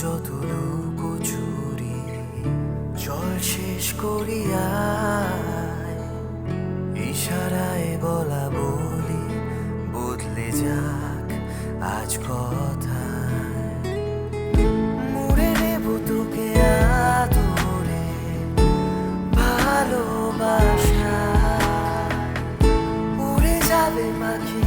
যত লুকো চুরি, চল শেষ করিয়া ইশারায় বলা বলি, বদলে যাক আজ কথা মুড়ে নেব তোকে আদরে, ভালোবাসা। উড়ে যাবে পাখি